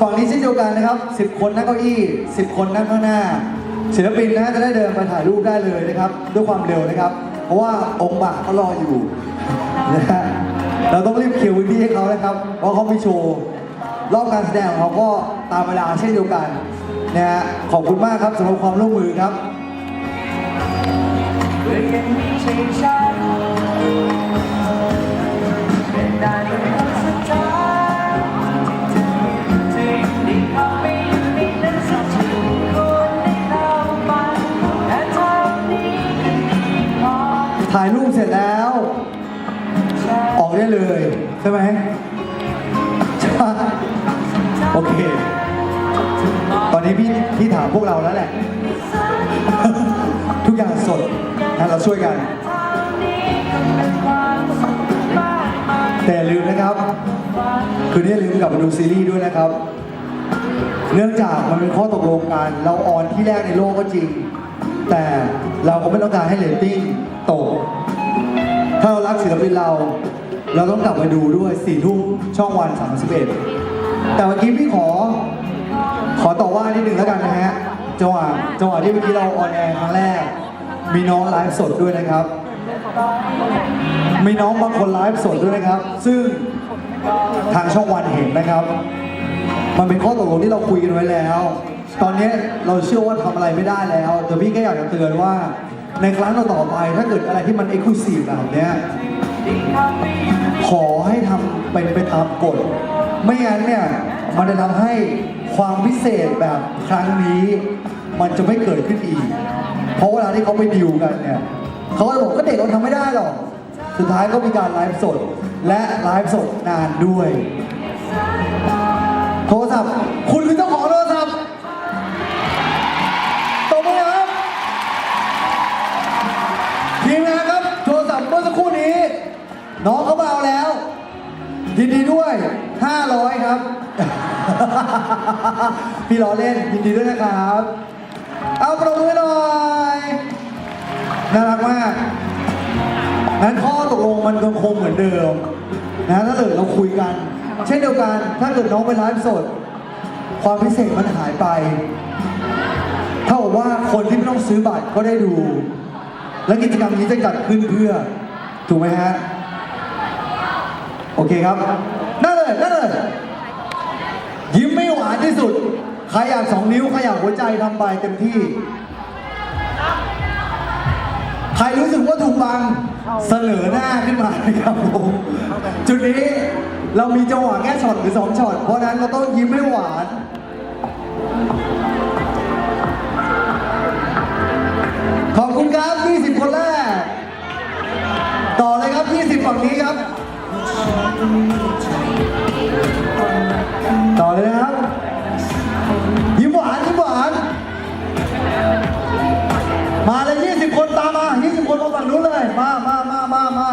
ฝั่งนี้เช่นเดียวกันนะครับ 10 คนนั่งเก้าอี้ 10 คนนั่งข้างหน้า ศิลปินนะฮะจะได้เดินไปถ่ายรูปได้เลยนะครับ ด้วยความเร็วนะครับ เพราะว่าองค์บากเขารออยู่นะฮะเราต้องรีบเคลียร์พื้นที่ให้เขานะครับเพราะเขาไมีโชว์รอบการแสดงของเขาก็ตามเวลาเช่นเดียวกันนะฮะขอบคุณมากครับสำหรับความร่วมมือครับ ใช่ไหมใช่โอเค ตอนนี้พี่พี่ถามพวกเราแล้วแหละ ทุกอย่างสดนะเราช่วยกัน แต่ลืมนะครับ คืนนี้อย่าลืมกลับมาดูซีรีส์ด้วยนะครับ เนื่องจากมันเป็นข้อตกลงกันเราออนที่แรกในโลกก็จริง แต่เราก็ไม่ต้องการให้เรตติ้งตก ถ้าเรารักศิลปินเรา เราต้องกลับมาดูด้วยสี่ทุ่มช่องวันสามสิบเอ็ดแต่เมื่อกี้พี่ขอ ขอต่อว่านิดนึงแล้วกันนะฮะจังหวะจังหวะที่เมื่อกี้เราออนแอร์ครั้งแรก มีน้องไลฟ์สดด้วยนะครับ มีน้องบางคนไลฟ์สดด้วยนะครับ ซึ่งทางช่องวันเห็นนะครับ มันเป็นข้อตกลงที่เราคุยกันไว้แล้ว ตอนนี้เราเชื่อว่าทำอะไรไม่ได้แล้ว แต่พี่ก็อยากจะเตือนว่าในครั้งต่อๆไป ถ้าเกิดอะไรที่มันเอ็กซ์คลูซีฟแบบนี้ ขอให้ทำเป็นไปตามกฎ ไม่งั้นเนี่ย มันจะทำให้ความพิเศษแบบครั้งนี้ มันจะไม่เกิดขึ้นอีก เพราะเวลาที่เขาไปดิวกันเนี่ยเขาก็จะบอกก็เด็กเราทำไม่ได้หรอก สุดท้ายก็มีการไลฟ์สด และไลฟ์สดนานด้วย โทรศัพท์คุณคือเจ้า น้องเขาเอาแล้วยินดีด้วย 500 ครับ พี่ล้อเล่นยินดีด้วยนะครับ เอาประมือหน่อยน่ารักมากนั้นข้อตกลงมันยังคงเหมือนเดิมนะถ้าเกิดเราคุยกัน เช่นเดียวกันถ้าเกิดน้องไปไลฟ์สด ความพิเศษมันหายไป เท่ากับว่าคนที่ไม่ต้องซื้อบัตรก็ได้ดู และกิจกรรมนี้จะจัดขึ้นเพื่อ ถูกไหมฮะ โอเคครับนั่นเลยนั่นเลยยิ้มไม่หวานที่สุด ใครอยากสองนิ้ว ใครอยากหัวใจทำไปเต็มที่ ใครรู้สึกว่าถูกบัง เสนอหน้าขึ้นมานะครับผมจุดนี้เรามีจังหวะแค่ช็อตหรือสองช็อต เพราะนั้นเราต้องยิ้มให้หวาน ขอบคุณครับ 20 คนแรก ต่อเลยครับ 20 ฝั่งนี้ครับ ต่อเลยนะครับ ยิ้มหวานยิ้มหวาน มาเลย20คนตามมา20คนมาฝั่งนู้นเลย มามามามามา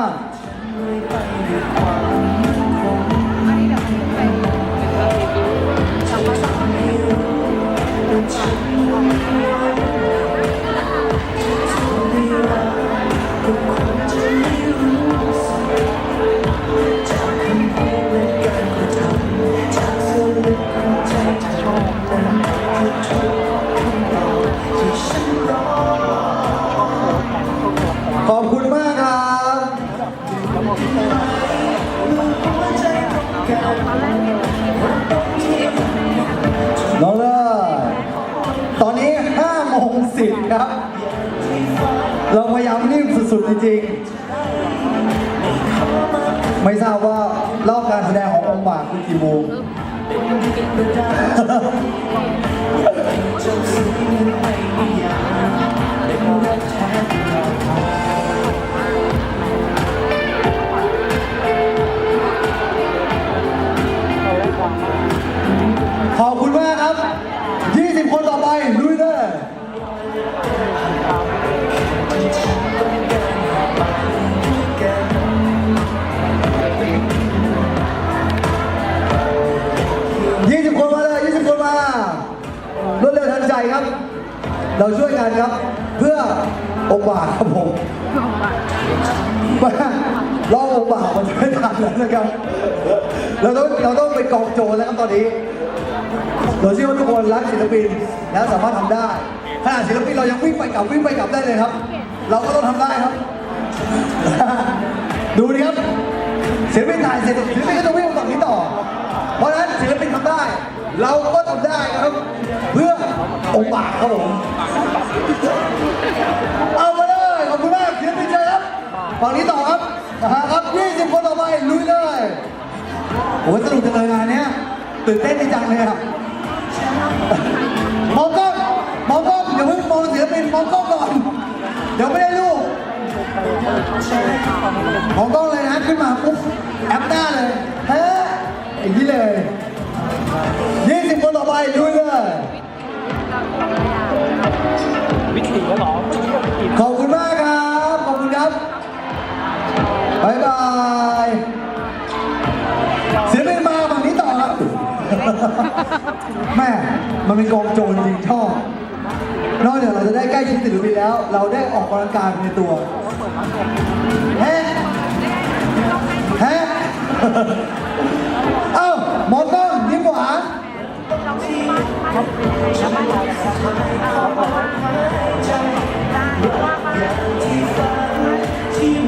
ไม่ทราบว่ารอบการแสดงขององค์บากคือกี่โมงขอบคุณมากครับ 20 คนต่อไปลุยเลย เราช่วยกันครับเพื่อองค์บาครับผมมารอองค์บากมันจะไม่ทันแล้วนะครับเราต้องเราต้องไปกองโจรแล้วครับตอนนี้เราเชื่อว่าทุกคนรักศิลปินแล้วสามารถทำได้ขนาดศิลปินเรายังวิ่งไปกลับวิ่งไปกลับได้เลยครับ เราก็ต้องทำได้ครับ ดูดิครับศิลปินถ่ายเสร็จศิลปินก็ต้องวิ่งฝั่งนี้ต่อ เราก็ทำได้ครับ เพื่อองค์บากครับผม เอามาเลยขอบคุณมากศิลปินเจครับฝั่งนี้ต่อครับนะฮะครับ 20 คนต่อไปลุยเลยโอ้ยสนุกจังเลยงานเนี้ยตื่นเต้นดีจังเลยครับมองกล้องมองกล้องอย่าเพิ่งมองศิลปินมองกล้องก่อน เดี๋ยวไม่ได้รูปมองกล้องเลยนะขึ้นมาปุ๊บแอปหน้าเลยเฮ้ยอย่างนี้เลย ต่อไปลุยเลยวิถีก็หรอเมื่อกี้ก็วิถีขอบคุณมากครับ ขอบคุณครับบายบาย เสียเป็นมาฝั่งนี้ต่อครับ แม่ มันเป็นกองโจรจริงชอบนอกจากเราจะได้ใกล้ชิดศิลปินแล้ว เราได้ออกกำลังกายในตัวแฮะแฮะเอ้าหมอต้อมยิ้มหวาน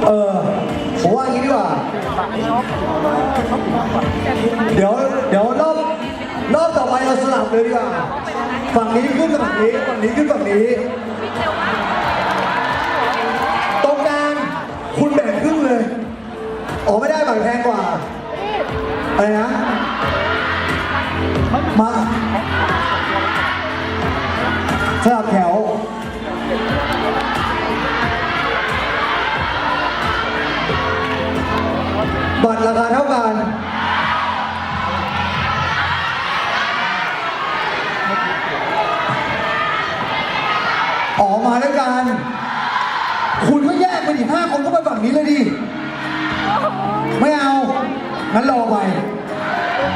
เออผมว่าอย่างนี้ดีกว่า เดี๋ยวเดี๋ยวรอบรอบต่อไปเราสลับเลยดีกว่าฝั่งนี้ขึ้นฝั่งนี้ฝั่งนี้ขึ้นฝั่งนี้ ตรงกลางคุณแบ่งครึ่งเลย อ๋อไม่ได้บัตรแพงกว่าอะไรนะ สลับแถวบัตรราคาเท่ากัน ออกมาด้วยกัน คุณก็แยกไปดิห้าคนก็ไปฝั่งนี้เลยดิ ไม่เอา งั้นรอไป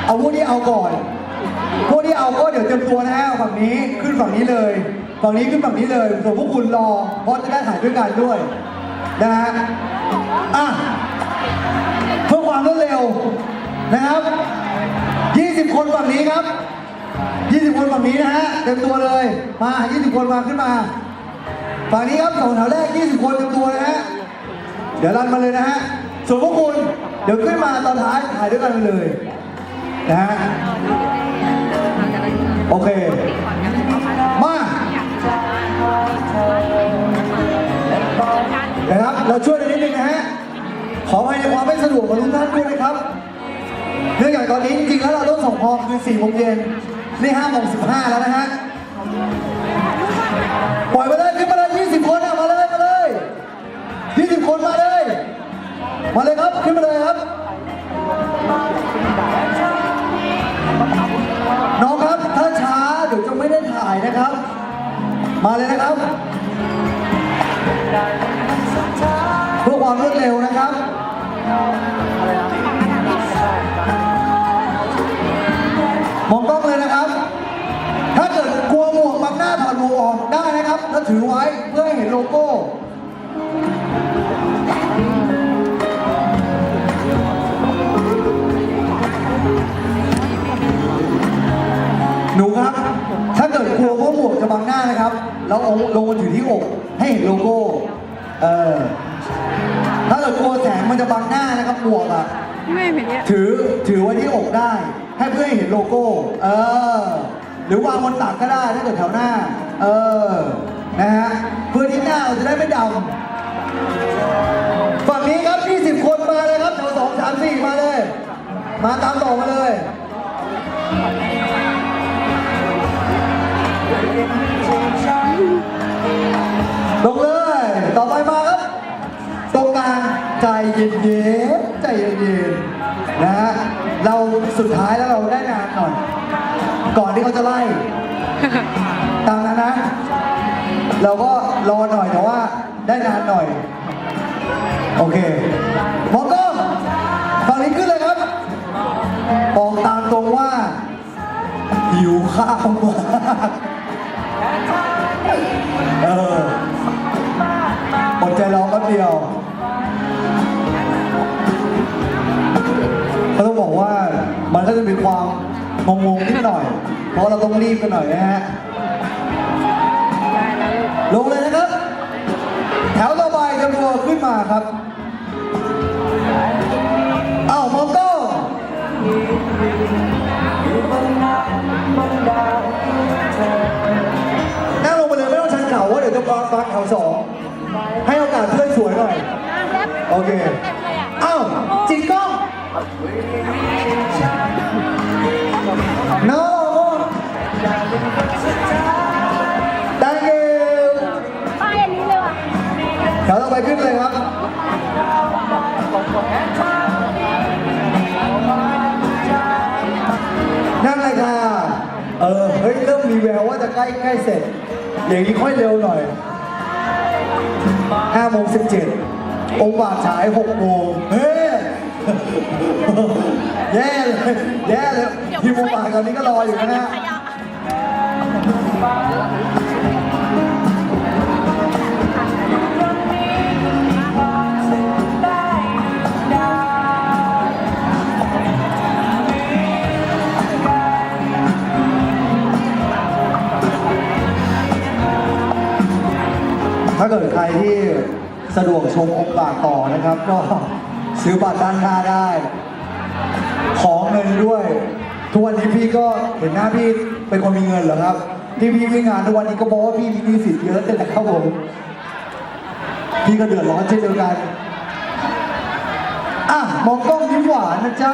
เอาพวกที่เอาก่อน พวกที่เอาก็เดี๋ยวเตรียมตัวนะฮะฝั่งนี้ ขึ้นฝั่งนี้เลย ฝั่งนี้ขึ้นฝั่งนี้เลยส่วนพวกคุณรอเพราะจะได้ถ่ายด้วยกันด้วยนะฮะอะเพื่อความรวดเร็วนะครับ 20 คนฝั่งนี้ครับ 20 คนฝั่งนี้นะฮะเต็มตัวเลย มา 20 คนมาขึ้นมา ฝั่งนี้ครับสองแถวแรก 20 คนเต็มตัวนะฮะ เดี๋ยวรันมาเลยนะฮะ ส่วนพวกคุณ เดี๋ยวขึ้นมาตอนท้ายถ่ายด้วยกันไปเลยนะฮะ โอเค นะครับ เราช่วยกันนิดนึงนะฮะ ขออภัยในความไม่สะดวกของทุกท่านด้วยนะครับ เนื่องจากตอนนี้จริงๆแล้วเราต้องส่งพอคือ4โมงเย็นนี่5โมง15 แล้วนะฮะ ปล่อยมาเลยขึ้นมาเลย20 คนอะมาเลย มาเลย20 คนมาเลย มาเลยครับขึ้นมาเลยครับ น้องครับถ้าช้าเดี๋ยวจะไม่ได้ถ่ายนะครับ มาเลยนะครับ เพื่อความรวดเร็วนะครับมองกล้องเลยนะครับ ถ้าเกิดกลัวหมวกบังหน้าถอดหมวกออกได้นะครับถ้าถือไว้เพื่อให้เห็นโลโก้หนูครับ น้านะครับเราเอาลงมาถือที่อกให้เห็นโลโก้เออถ้าเกิดกลัวแสงมันจะบังหน้านะครับหมวกอะไม่เป็นเนี่ยถือถือไว้ที่อกได้ ให้เพื่อนเห็นโลโก้ เออ หรือวางบนตักก็ได้ถ้าเกิดแถวหน้า เออนะฮะเพื่อที่หน้าเราจะได้ไม่ดำฝั่งนี้ครับ 20 คนมาเลยครับแถวสองสามสี่มาเลย มาตามต่อมาเลย เย็นๆใจเย็นๆนะฮะเราสุดท้ายแล้วเราได้นานหน่อยก่อนที่เขาจะไล่ ตามนั้นนะ เราก็รอหน่อยแต่ว่าได้นานหน่อย โอเคหมอกล้องฝั่งนี้ขึ้นเลยครับบอกตามตรงว่าหิวข้าวมาก งงๆนิดหน่อย เพราะเราต้องรีบกันหน่อยนะฮะ ลงเลยนะครับ แถวต่อไปจะตัวขึ้นมาครับอ้าวมองโก้อยู่บนนั้นบนดาวเธอนั่งลงไปเลยไม่ต้องชันเข่าว่าเดี๋ยวจะฟังฟังแถวสอง ให้โอกาสเพื่อนสวยหน่อย โอเคอ้าวจิกกล้อง no thank you ป้ายอันนี้เลยว่ะแถวต่อไปขึ้นเลยครับนั่นเลยค่ะ เออ เฮ้ย เริ่มมีแววว่าจะใกล้ใกล้เสร็จ อย่างนี้ค่อยเร็วหน่อย5โมง17 องค์บากฉาย6โมงเฮ้ยแย่เลยแย่เลย ทีมองค์บาตอนนี้ก็รออยู่นะฮะถ้าเกิดใครที่สะดวกชมองค์บากต่อนะครับ ก็ซื้อบัตรด้านหน้าได้ ขอเงินด้วย ทุกวันนี้พี่ก็เห็นหน้าพี่เป็นคนมีเงินเหรอครับ ที่พี่วิ่งงานทุกวันนี้ก็เพราะว่าพี่มีหนี้สินเยอะแต่ครับผมพี่ก็เดือดร้อนเช่นเดียวกันอะมองกล้องยิ้มหวานนะจ๊ะ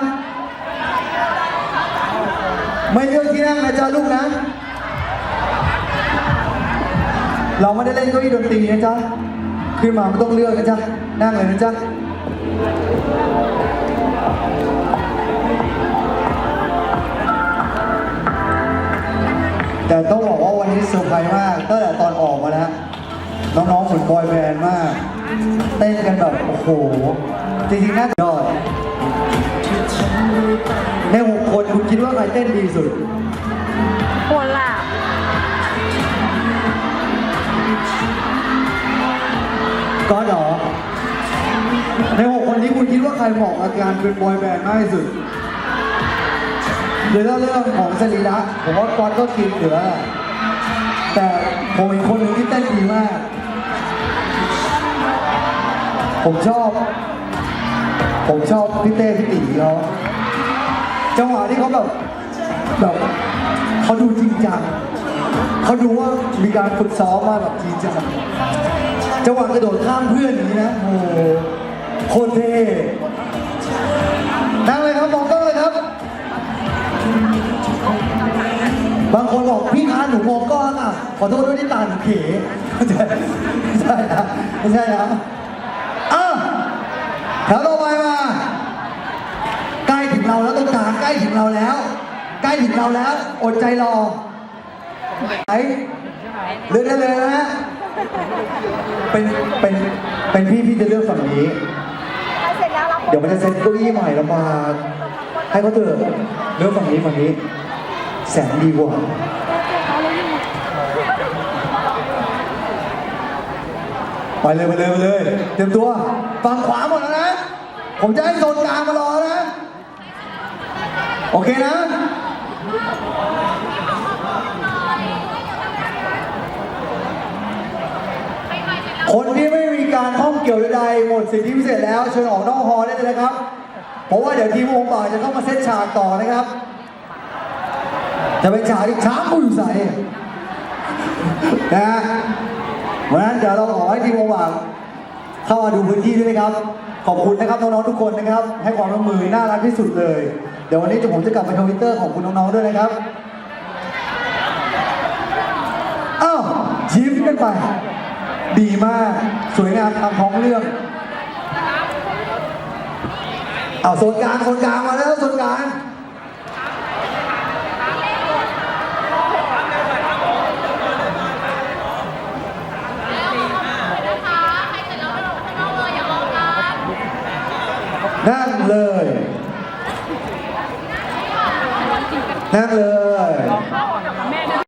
ไม่เลือกที่นั่งนะจ๊ะลูกนะ เราไม่ได้เล่นเก้าอี้ดนตรีนะจ๊ะขึ้นมาไม่ต้องเลือกนะจ๊ะนั่งเลยนะจ๊ะ แต่ต้องบอกว่าวันนี้เซอร์ไพรส์มากตั้งแต่ตอนออกมาแล้วน้องๆฝึกบอยแบนด์มาก เต้นกันแบบโอ้โห จริงๆน่าจะยอดในหกคนคุณคิดว่าใครเต้นดีสุดหัวหลับก็เหรอในหกคนนี้คุณคิดว่าใครเหมาะกับการเป็นบอยแบนด์มากที่สุด หรือถ้าเรื่องของสรีระผมว่าก๊อตก็กินเหลือ แต่ผมอีกคนหนึ่งที่เต้นดีมาก ผมชอบ ผมชอบพี่เต้พี่ตีเขาจังหวะที่เขาแบบแบบเขาดูจริงจังเขาดูว่ามีการฝึกซ้อมมาแบบจริงจังจังหวะกระโดดข้ามเพื่อนอย่างนี้นะโอ้โหโคตรเท่ บางคนบอกพี่คะหนูมองก้องอะ ขอโทษด้วยที่ตาหนูเขไม่ใช่ไม่ใช่นะไม่ใช่นะอะแถวต่อไปมาใกล้ถึงเราแล้วตรงกลางใกล้ถึงเราแล้ว ใกล้ถึงเราแล้ว อดใจรอไหนเลือกได้เลยนะฮะเป็นเป็นเป็นพี่พี่จะเลือกฝั่งนี้เสร็จแล้วรับเดี๋ยวมันจะเซ็ตเก้าอี้ใหม่แลำบาให้เขาเถอะเลือกฝั่งนี้ฝั่งนี้ แสนดีกว่าไปเลยไปเลยไปเลยเตรียมตัวฝั่งขวาหมดแล้วนะ ผมจะให้โซนกลางมารอนะ โอเคนะคนที่ไม่มีการข้องเกี่ยวใดๆหมดสิทธิพิเศษแล้วเชิญออกนอกฮอลได้เลยนะครับ เพราะว่าเดี๋ยวทีมวงป่าจะเข้ามาเซตฉากต่อนะครับ จะเป็นฉากที่ช้างกูอยู่ใส่นะฮะวันนั้นเดี๋ยวเราขอให้ทีมวงป่าเข้ามาดูพื้นที่ด้วยนะครับ ขอบคุณนะครับน้องๆทุกคนนะครับ ให้ความร่วมมือน่ารักที่สุดเลย เดี๋ยววันนี้จะผมจะกลับไปทวิตเตอร์ของคุณน้องๆด้วยนะครับอ้าวยิ้มกันไป ดีมาก สวยงามตามท้องเรื่องเอาโซนกลางโซนกลางมาแล้วโซนกลาง นั่งเลย นั่งเลย